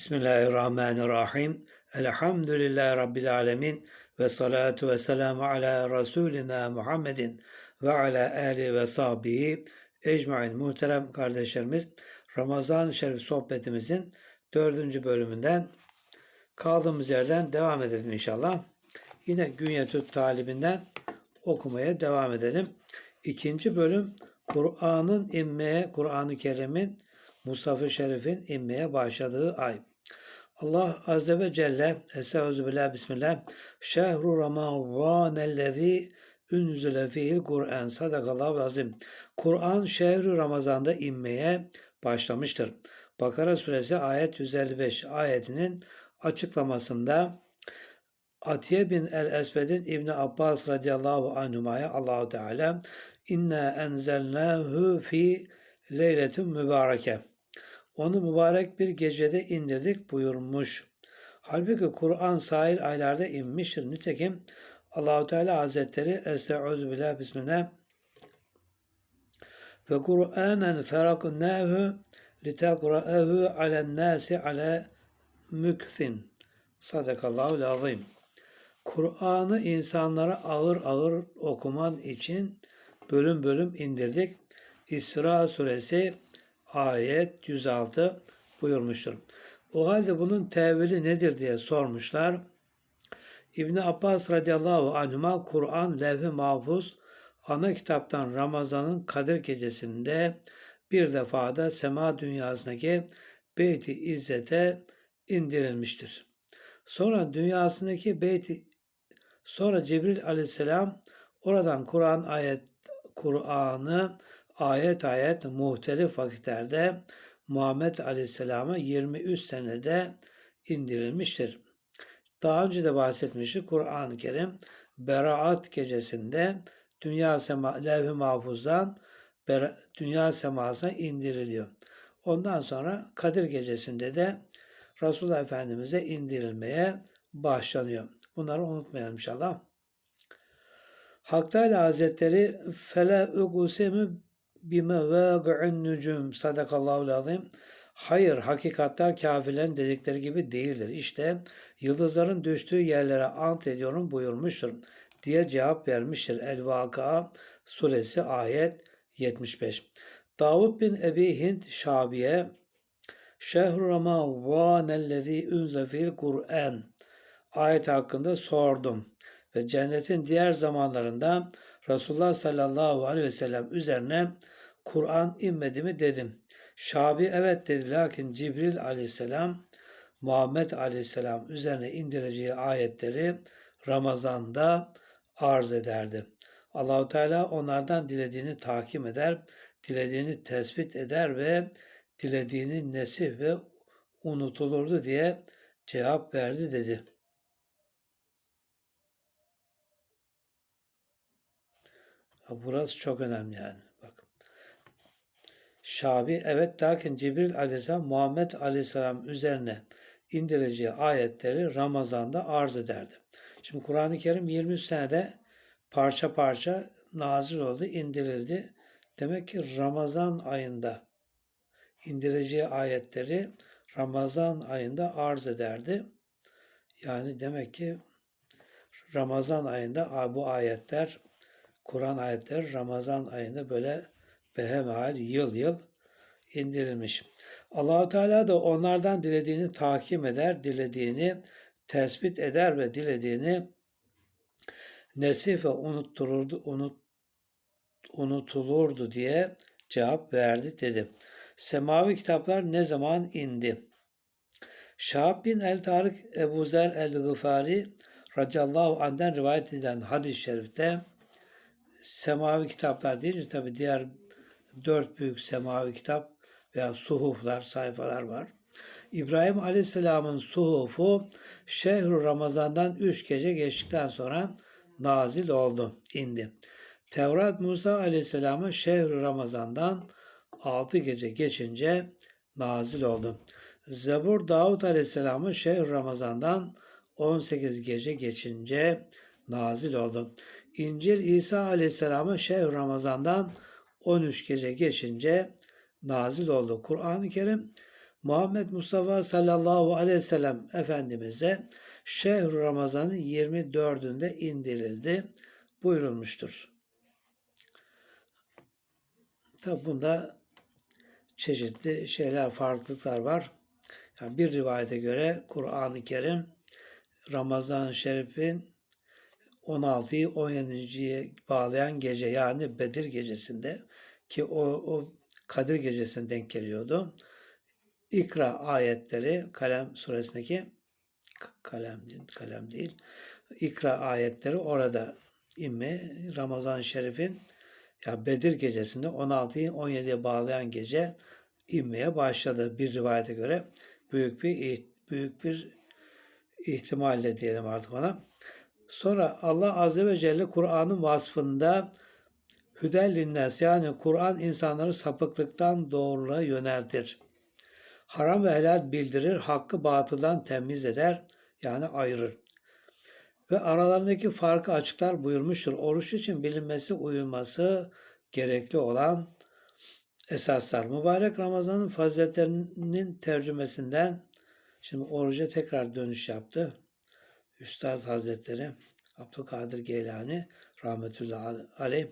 Bismillahirrahmanirrahim. Elhamdülillahi Rabbil alemin. Ve salatu ve selamu ala Resulina Muhammedin ve ala ali ve sahbihi ecmain. Muhterem kardeşlerimiz, Ramazan-ı Şerif sohbetimizin dördüncü bölümünden kaldığımız yerden devam edelim inşallah. Yine Günyetü Talibinden okumaya devam edelim. İkinci bölüm Kur'an'ın inmeye, Kur'an-ı Kerim'in Mustafa Şerif'in inmeye başladığı ay. Allah Azze ve Celle Estağfirullah Bismillah Şehru Ramazanellezî Ünzüle fihil Kur'an Sadakallahu azim. Kur'an şehri Ramazan'da inmeye başlamıştır. Bakara suresi ayet 155 ayetinin açıklamasında Atiye bin el-Esved'in İbni Abbas radıyallahu anhumaya Allahu Teala inna enzelnahu fi leyletin mübareke. Onu mübarek bir gecede indirdik buyurmuş. Halbuki Kur'an sahil aylarda inmiştir. Nitekim Allahu Teala Hazretleri Estaizu billah bismillah ve Kur'anen feraknahu litekra'ahu alen nasi ala mükthin. Sadakallahu azim. Kur'an'ı insanlara ağır ağır okuman için bölüm bölüm indirdik. İsra suresi ayet 106 buyurmuştur. O halde bunun tevili nedir diye sormuşlar. İbn Abbas radıyallahu anhuma Kur'an levh-i mahfuz ana kitaptan Ramazan'ın Kadir gecesinde bir defada sema dünyasındaki Beyt-i İzzet'e indirilmiştir. Sonra dünyasındaki Beyt sonra Cibril aleyhisselam oradan Kur'an ayet Kur'an'ı ayet ayet muhtelif vakitlerde Muhammed Aleyhisselam'a 23 senede indirilmiştir. Daha önce de bahsetmiştik Kur'an-ı Kerim Beraat gecesinde dünya sema, levh-i mahfuzdan dünya semasına indiriliyor. Ondan sonra Kadir gecesinde de Resulullah Efendimiz'e indirilmeye başlanıyor. Bunları unutmayalım inşallah. Hak Teala Hazretleri fele ugusemu bime vâgı'ın nücum sadakallahu azim. Hayır, hakikatler kafirlerin dedikleri gibi değildir. İşte yıldızların düştüğü yerlere ant ediyorum buyurmuştur diye cevap vermiştir. El-Vaka suresi ayet 75. Davud bin Ebi Hint Şabiye Şehru Ramazanellezî unze fil Kur'an ayet hakkında sordum ve cennetin diğer zamanlarında Resulullah sallallahu aleyhi ve sellem üzerine Kur'an inmedi mi dedim. Şabi evet dedi lakin Cibril aleyhisselam Muhammed aleyhisselam üzerine indireceği ayetleri Ramazan'da arz ederdi. Allahu Teala onlardan dilediğini takip eder, dilediğini tespit eder ve dilediğini nesih ve unutulurdu diye cevap verdi dedi. Burası çok önemli yani. Bak. Şabi evet lakin Cibril aleyhisselam Muhammed aleyhisselam üzerine indireceği ayetleri Ramazan'da arz ederdi. Şimdi Kur'an-ı Kerim 23 senede parça parça nazil oldu, indirildi. Demek ki Ramazan ayında indireceği ayetleri Ramazan ayında arz ederdi. Yani demek ki Ramazan ayında bu ayetler Kur'an ayetleri Ramazan ayında böyle behemhal yıl yıl indirilmiş. Allahu Teala da onlardan dilediğini takip eder, dilediğini tespit eder ve dilediğini nesih ve unut, unutulurdu diye cevap verdi dedi. Semavi kitaplar ne zaman indi? Şahab bin el-Tarık Ebu Zer el-Gıfari radıyallahu anh'den rivayet edilen hadis-i şerifte semavi kitaplar deyince tabi diğer dört büyük semavi kitap veya suhuflar, sayfalar var. İbrahim Aleyhisselam'ın suhufu şehru Ramazan'dan üç gece geçtikten sonra nazil oldu, indi. Tevrat Musa Aleyhisselam'a şehru Ramazan'dan altı gece geçince nazil oldu. Zebur Davud Aleyhisselam'ı şehru Ramazan'dan 18 gece geçince nazil oldu. İncil İsa Aleyhisselam'ı şehr Ramazan'dan 13 gece geçince nazil oldu. Kur'an-ı Kerim Muhammed Mustafa sallallahu aleyhi ve sellem Efendimiz'e şehr Ramazan'ın 24'ünde indirildi buyurulmuştur. Tabi bunda çeşitli şeyler, farklılıklar var. Yani bir rivayete göre Kur'an-ı Kerim Ramazan-ı Şerif'in 16'yı 17'ye bağlayan gece yani Bedir gecesinde ki o, o Kadir gecesine denk geliyordu. İkra ayetleri Kalem suresindeki kalem kalem değil. İkra ayetleri orada inme Ramazan-ı Şerif'in ya Bedir gecesinde 16'yı 17'ye bağlayan gece inmeye başladı bir rivayete göre. Büyük bir büyük bir ihtimalle diyelim artık ona. Sonra Allah Azze ve Celle Kur'an'ın vasfında hüdellinnes yani Kur'an insanları sapıklıktan doğruluğa yöneltir. Haram ve helal bildirir, hakkı batıldan temiz eder yani ayırır. Ve aralarındaki farkı açıklar buyurmuştur. Oruç için bilinmesi, uyulması gerekli olan esaslar. Mübarek Ramazan'ın faziletlerinin tercümesinden şimdi oruca tekrar dönüş yaptı. Üstad Hazretleri Abdülkadir Geylani rahmetullahi aleyh.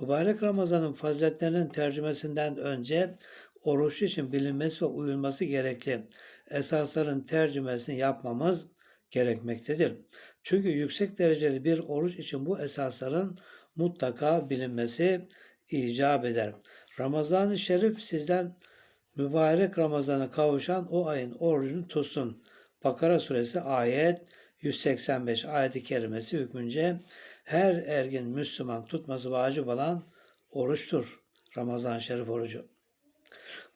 Mübarek Ramazan'ın faziletlerinin tercümesinden önce oruç için bilinmesi ve uyulması gerekli esasların tercümesini yapmamız gerekmektedir. Çünkü yüksek dereceli bir oruç için bu esasların mutlaka bilinmesi icap eder. Ramazan-ı Şerif sizden mübarek Ramazan'a kavuşan o ayın orucunu tutsun. Bakara suresi ayet 185 ayeti kerimesi hükmünce her ergin Müslüman tutması vacip olan oruçtur. Ramazan Şerif orucu.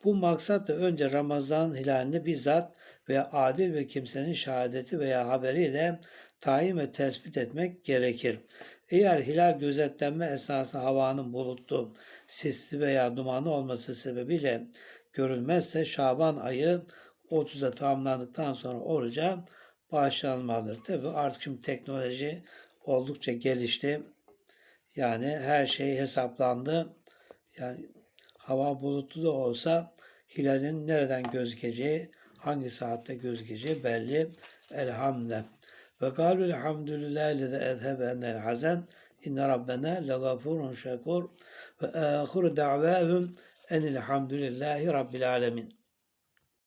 Bu maksatla önce Ramazan hilalini bizzat veya adil bir kimsenin şehadeti veya haberiyle tayin ve tespit etmek gerekir. Eğer hilal gözetlenme esnasında havanın bulutlu, sisli veya dumanlı olması sebebiyle görülmezse Şaban ayı 30'a tamamlandıktan sonra oruca başlanmalıdır. Tabi artık şimdi teknoloji oldukça gelişti. Yani her şey hesaplandı. Yani hava bulutlu da olsa hilalin nereden gözükeceği, hangi saatte gözükeceği belli. Elhamdülillah. Ve galu elhamdülillah leze ezhebenel hazen inne rabbena legafurun şekur ve ahiru da'vahum enilhamdülillahi rabbil alemin.